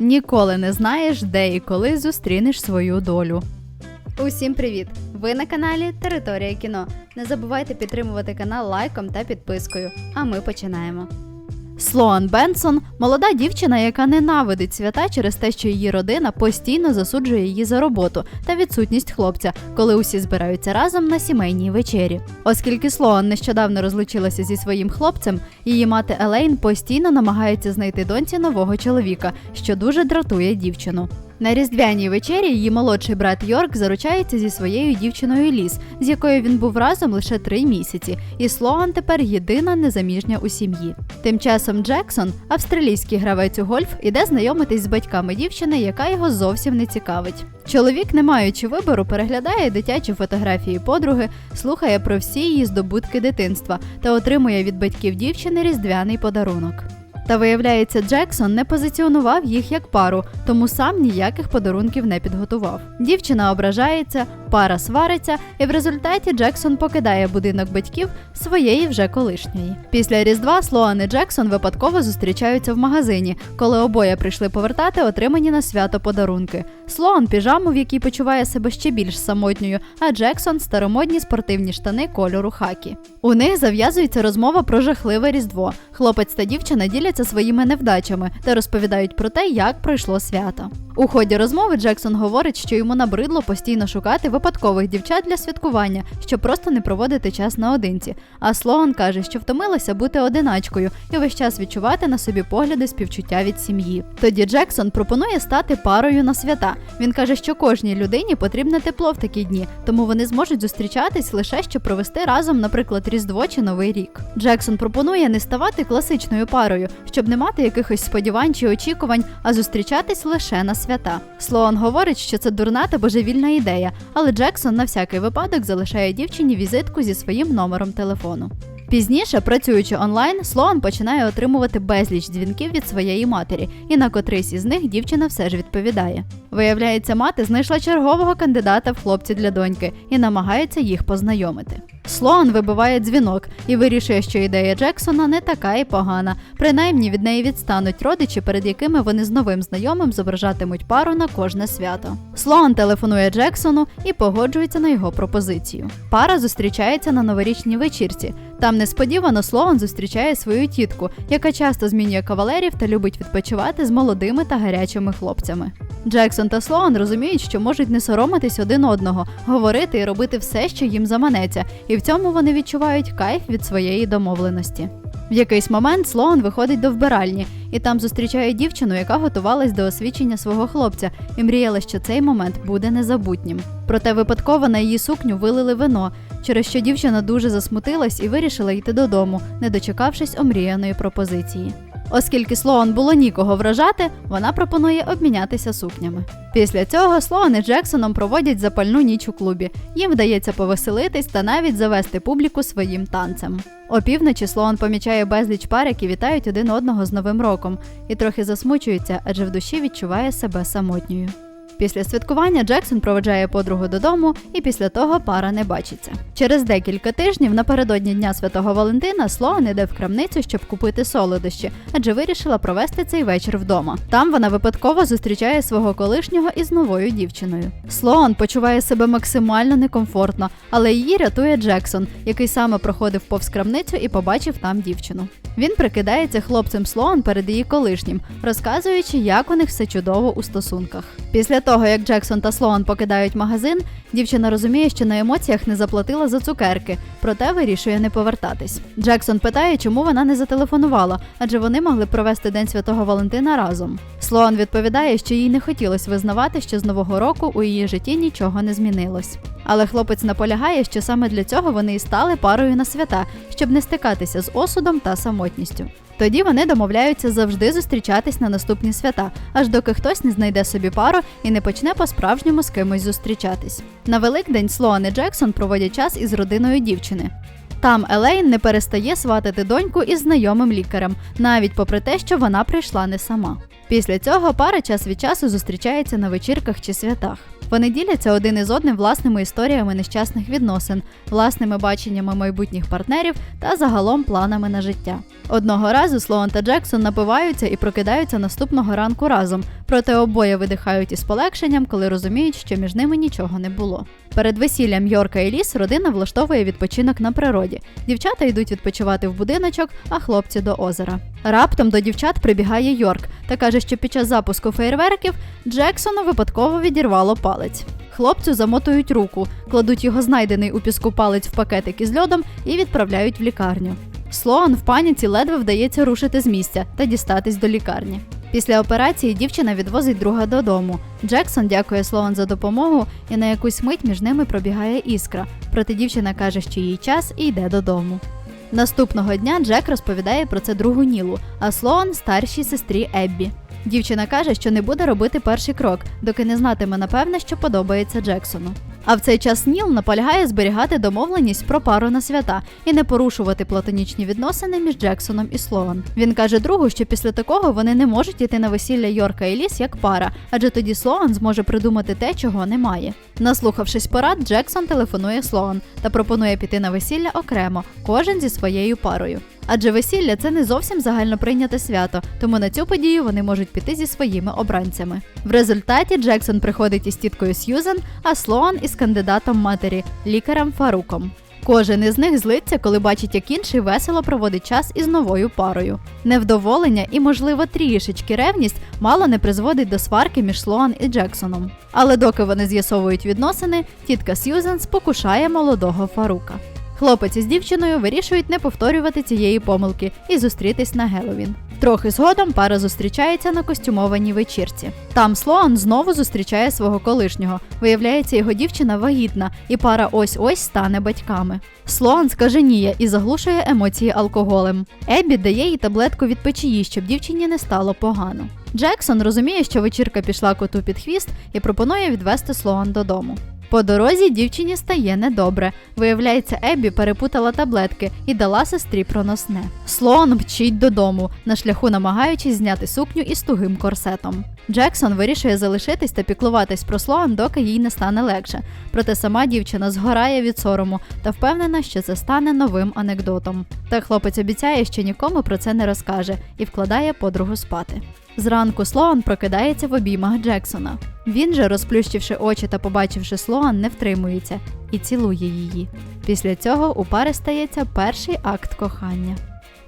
Ніколи не знаєш, де і коли зустрінеш свою долю. Усім привіт! Ви на каналі Територія кіно. Не забувайте підтримувати канал лайком та підпискою. А ми починаємо. Слоан Бенсон молода дівчина, яка ненавидить свята через те, що її родина постійно засуджує її за роботу та відсутність хлопця, коли усі збираються разом на сімейній вечері. Оскільки Слоан нещодавно розлучилася зі своїм хлопцем, її мати Елейн постійно намагається знайти доньці нового чоловіка, що дуже дратує дівчину. На різдвяній вечері її молодший брат Йорк заручається зі своєю дівчиною Ліс, з якою він був разом лише три місяці, і Слоан тепер єдина незаміжня у сім'ї. Тим часом Джексон, австралійський гравець у гольф, іде знайомитись з батьками дівчини, яка його зовсім не цікавить. Чоловік, не маючи вибору, переглядає дитячі фотографії подруги, слухає про всі її здобутки дитинства та отримує від батьків дівчини різдвяний подарунок. Та виявляється, Джексон не позиціонував їх як пару, тому сам ніяких подарунків не підготував. Дівчина ображається, пара свариться, і в результаті Джексон покидає будинок батьків своєї вже колишньої. Після Різдва Слоан і Джексон випадково зустрічаються в магазині, коли обоє прийшли повертати отримані на свято подарунки. Слоан піжаму, в якій почуває себе ще більш самотньою, а Джексон старомодні спортивні штани кольору хакі. У них зав'язується розмова про жахливе різдво. Хлопець та дівчина діляться своїми невдачами та розповідають про те, як пройшло свято. У ході розмови Джексон говорить, що йому набридло постійно шукати випадкових дівчат для святкування, щоб просто не проводити час наодинці. А Слоан каже, що втомилася бути одиначкою і весь час відчувати на собі погляди співчуття від сім'ї. Тоді Джексон пропонує стати парою на свята. Він каже, що кожній людині потрібне тепло в такі дні, тому вони зможуть зустрічатись лише щоб провести разом, наприклад, Різдво чи Новий рік. Джексон пропонує не ставати класичною парою, щоб не мати якихось сподівань чи очікувань, а зустрічатись лише на свята. Слоан говорить, що це дурна та божевільна ідея, але Джексон на всякий випадок залишає дівчині візитку зі своїм номером телефону. Пізніше, працюючи онлайн, Слоан починає отримувати безліч дзвінків від своєї матері, і на котрийсь із них дівчина все ж відповідає. Виявляється, мати знайшла чергового кандидата в хлопці для доньки і намагається їх познайомити. Слоан вибиває дзвінок і вирішує, що ідея Джексона не така і погана. Принаймні від неї відстануть родичі, перед якими вони з новим знайомим зображатимуть пару на кожне свято. Слоан телефонує Джексону і погоджується на його пропозицію. Пара зустрічається на новорічній вечірці. Там несподівано Слоан зустрічає свою тітку, яка часто змінює кавалерів та любить відпочивати з молодими та гарячими хлопцями. Джексон та Слоан розуміють, що можуть не соромитись один одного, говорити і робити все, що їм заманеться, і в цьому вони відчувають кайф від своєї домовленості. В якийсь момент Слоан виходить до вбиральні і там зустрічає дівчину, яка готувалась до освічення свого хлопця, і мріяла, що цей момент буде незабутнім. Проте випадково на її сукню вилили вино, через що дівчина дуже засмутилась і вирішила йти додому, не дочекавшись омріяної пропозиції. Оскільки Слоан було нікого вражати, вона пропонує обмінятися сукнями. Після цього Слоан і Джексоном проводять запальну ніч у клубі. Їм вдається повеселитись та навіть завести публіку своїм танцем. Опівночі Слоан помічає безліч пар, які вітають один одного з Новим роком, і трохи засмучується, адже в душі відчуває себе самотньою. Після святкування Джексон проведжає подругу додому, і після того пара не бачиться. Через декілька тижнів напередодні Дня Святого Валентина Слоан іде в крамницю, щоб купити солодощі, адже вирішила провести цей вечір вдома. Там вона випадково зустрічає свого колишнього із новою дівчиною. Слоан почуває себе максимально некомфортно, але її рятує Джексон, який саме проходив повз крамницю і побачив там дівчину. Він прикидається хлопцем Слоан перед її колишнім, розказуючи, як у них все чудово у стосунках. Після того, як Джексон та Слоан покидають магазин, дівчина розуміє, що на емоціях не заплатила за цукерки, проте вирішує не повертатись. Джексон питає, чому вона не зателефонувала, адже вони могли провести День Святого Валентина разом. Слоан відповідає, що їй не хотілося визнавати, що з нового року у її житті нічого не змінилось. Але хлопець наполягає, що саме для цього вони і стали парою на свята, щоб не стикатися з осудом та самотністю. Тоді вони домовляються завжди зустрічатись на наступні свята, аж доки хтось не знайде собі пару і не почне по-справжньому з кимось зустрічатись. На Великдень Слоан і Джексон проводять час із родиною дівчини. Там Елейн не перестає сватати доньку із знайомим лікарем, навіть попри те, що вона прийшла не сама. Після цього пара час від часу зустрічається на вечірках чи святах. Вони діляться один із одним власними історіями нещасних відносин, власними баченнями майбутніх партнерів та загалом планами на життя. Одного разу Слоан та Джексон напиваються і прокидаються наступного ранку разом, проте обоє видихають із полегшенням, коли розуміють, що між ними нічого не було. Перед весіллям Йорка і Ліс родина влаштовує відпочинок на природі. Дівчата йдуть відпочивати в будиночок, а хлопці до озера. Раптом до дівчат прибігає Йорк та каже, що під час запуску фейерверків Джексону випадково відірвало палець. Хлопцю замотують руку, кладуть його знайдений у піску палець в пакетик із льодом і відправляють в лікарню. Слоан в паніці ледве вдається рушити з місця та дістатись до лікарні. Після операції дівчина відвозить друга додому. Джексон дякує Слоан за допомогу, і на якусь мить між ними пробігає іскра. Проте дівчина каже, що їй час і йде додому. Наступного дня Джек розповідає про це другу Нілу, а Слоан старшій сестрі Еббі. Дівчина каже, що не буде робити перший крок, доки не знатиме напевне, що подобається Джексону. А в цей час Ніл наполягає зберігати домовленість про пару на свята і не порушувати платонічні відносини між Джексоном і Слоан. Він каже другу, що після такого вони не можуть йти на весілля Йорка і Ліс як пара, адже тоді Слоан зможе придумати те, чого немає. Наслухавшись порад, Джексон телефонує Слоан та пропонує піти на весілля окремо, кожен зі своєю парою. Адже весілля це не зовсім загально прийняте свято, тому на цю подію вони можуть піти зі своїми обранцями. В результаті Джексон приходить із тіткою Сьюзен, а Слоан із кандидатом матері, лікарем Фаруком. Кожен із них злиться, коли бачить, як інший весело проводить час із новою парою. Невдоволення і, можливо, трішечки ревність мало не призводить до сварки між Слоан і Джексоном. Але доки вони з'ясовують відносини, тітка Сьюзен спокушає молодого Фарука. Хлопець із дівчиною вирішують не повторювати цієї помилки і зустрітись на Геловін. Трохи згодом пара зустрічається на костюмованій вечірці. Там Слоан знову зустрічає свого колишнього. Виявляється, його дівчина вагітна, і пара ось-ось стане батьками. Слоан скаженіє і заглушує емоції алкоголем. Еббі дає їй таблетку від печії, щоб дівчині не стало погано. Джексон розуміє, що вечірка пішла коту під хвіст і пропонує відвести Слоан додому. По дорозі дівчині стає недобре. Виявляється, Еббі перепутала таблетки і дала сестрі проносне. Слоан мчить додому, на шляху намагаючись зняти сукню із тугим корсетом. Джексон вирішує залишитись та піклуватись про Слоан, доки їй не стане легше. Проте сама дівчина згорає від сорому та впевнена, що це стане новим анекдотом. Та хлопець обіцяє, що нікому про це не розкаже і вкладає подругу спати. Зранку Слоан прокидається в обіймах Джексона. Він же, розплющивши очі та побачивши Слоан, не втримується і цілує її. Після цього у пари стається перший акт кохання.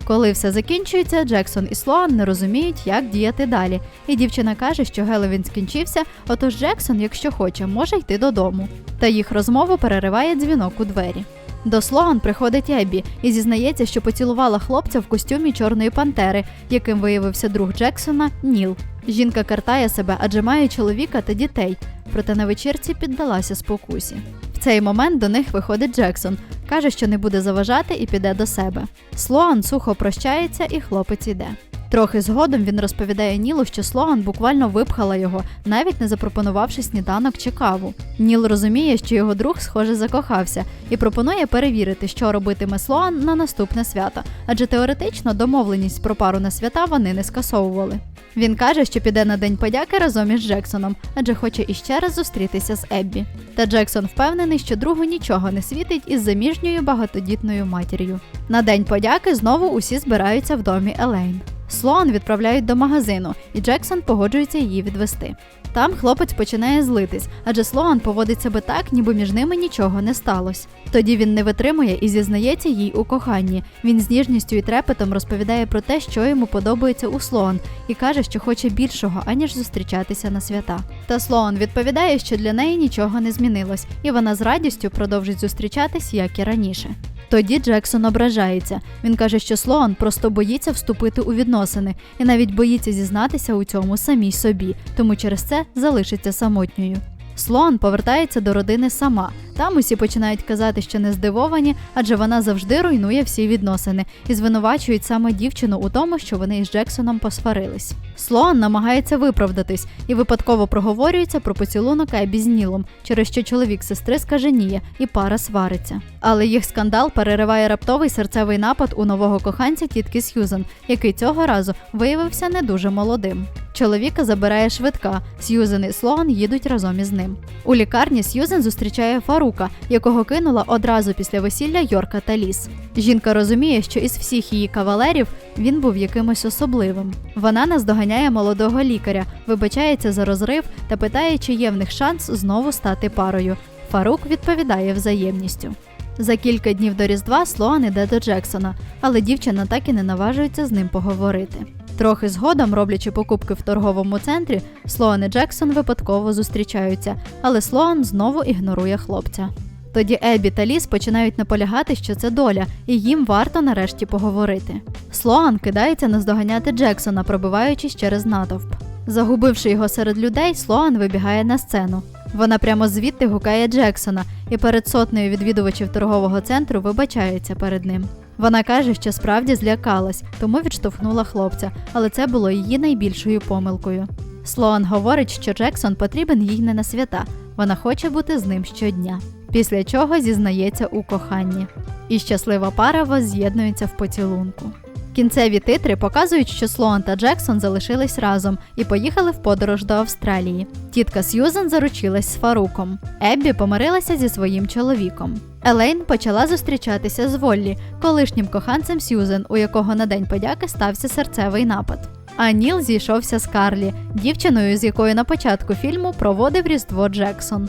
Коли все закінчується, Джексон і Слоан не розуміють, як діяти далі, і дівчина каже, що Геловін скінчився, отож Джексон, якщо хоче, може йти додому. Та їх розмову перериває дзвінок у двері. До Слоган приходить Еббі і зізнається, що поцілувала хлопця в костюмі чорної пантери, яким виявився друг Джексона Ніл. Жінка картає себе, адже має чоловіка та дітей, проте на вечірці піддалася спокусі. В цей момент до них виходить Джексон, каже, що не буде заважати і піде до себе. Слоан сухо прощається, і хлопець іде. Трохи згодом він розповідає Нілу, що Слоган буквально випхала його, навіть не запропонувавши сніданок чи каву. Ніл розуміє, що його друг, схоже, закохався, і пропонує перевірити, що робитиме Слоан на наступне свято, адже теоретично домовленість про пару на свята вони не скасовували. Він каже, що піде на день подяки разом із Джексоном, адже хоче іще раз зустрітися з Еббі. Та Джексон впевнений, що другу нічого не світить із заміжньою багатодітною матір'ю. На день подяки знову усі збираються в домі Елейн. Слоан відправляють до магазину, і Джексон погоджується її відвести. Там хлопець починає злитись, адже Слоан поводить себе так, ніби між ними нічого не сталося. Тоді він не витримує і зізнається їй у коханні. Він з ніжністю і трепетом розповідає про те, що йому подобається у Слоан, і каже, що хоче більшого, аніж зустрічатися на свята. Та Слоан відповідає, що для неї нічого не змінилось, і вона з радістю продовжить зустрічатись, як і раніше. Тоді Джексон ображається. Він каже, що Слоан просто боїться вступити у відносини і навіть боїться зізнатися у цьому самій собі, тому через це залишиться самотньою. Слоан повертається до родини сама. Там усі починають казати, що не здивовані, адже вона завжди руйнує всі відносини і звинувачують саме дівчину у тому, що вони із Джексоном посварились. Слоан намагається виправдатись і випадково проговорюється про поцілунок Ебі з Нілом, через що чоловік сестри скаженіє і пара свариться. Але їх скандал перериває раптовий серцевий напад у нового коханця тітки Сьюзен, який цього разу виявився не дуже молодим. Чоловіка забирає швидка. Сьюзен і Слоан їдуть разом із ним. У лікарні Сьюзен зустрічає Фарука, якого кинула одразу після весілля Йорка та Ліс. Жінка розуміє, що із всіх її кавалерів він був якимось особливим. Вона наздоганяє молодого лікаря, вибачається за розрив та питає, чи є в них шанс знову стати парою. Фарук відповідає взаємністю. За кілька днів до Різдва Слоан іде до Джексона, але дівчина так і не наважується з ним поговорити. Трохи згодом, роблячи покупки в торговому центрі, Слоан і Джексон випадково зустрічаються, але Слоан знову ігнорує хлопця. Тоді Ебі та Ліс починають наполягати, що це доля, і їм варто нарешті поговорити. Слоан кидається наздоганяти Джексона, пробиваючись через натовп. Загубивши його серед людей, Слоан вибігає на сцену. Вона прямо звідти гукає Джексона і перед сотнею відвідувачів торгового центру вибачається перед ним. Вона каже, що справді злякалась, тому відштовхнула хлопця, але це було її найбільшою помилкою. Слоан говорить, що Джексон потрібен їй не на свята, вона хоче бути з ним щодня. Після чого зізнається у коханні. І щаслива пара возз'єднується в поцілунку. Кінцеві титри показують, що Слоан та Джексон залишились разом і поїхали в подорож до Австралії. Тітка Сьюзен заручилась з Фаруком. Еббі помирилася зі своїм чоловіком. Елейн почала зустрічатися з Воллі, колишнім коханцем Сьюзен, у якого на день подяки стався серцевий напад. А Ніл зійшовся з Карлі, дівчиною, з якою на початку фільму проводив Різдво Джексон.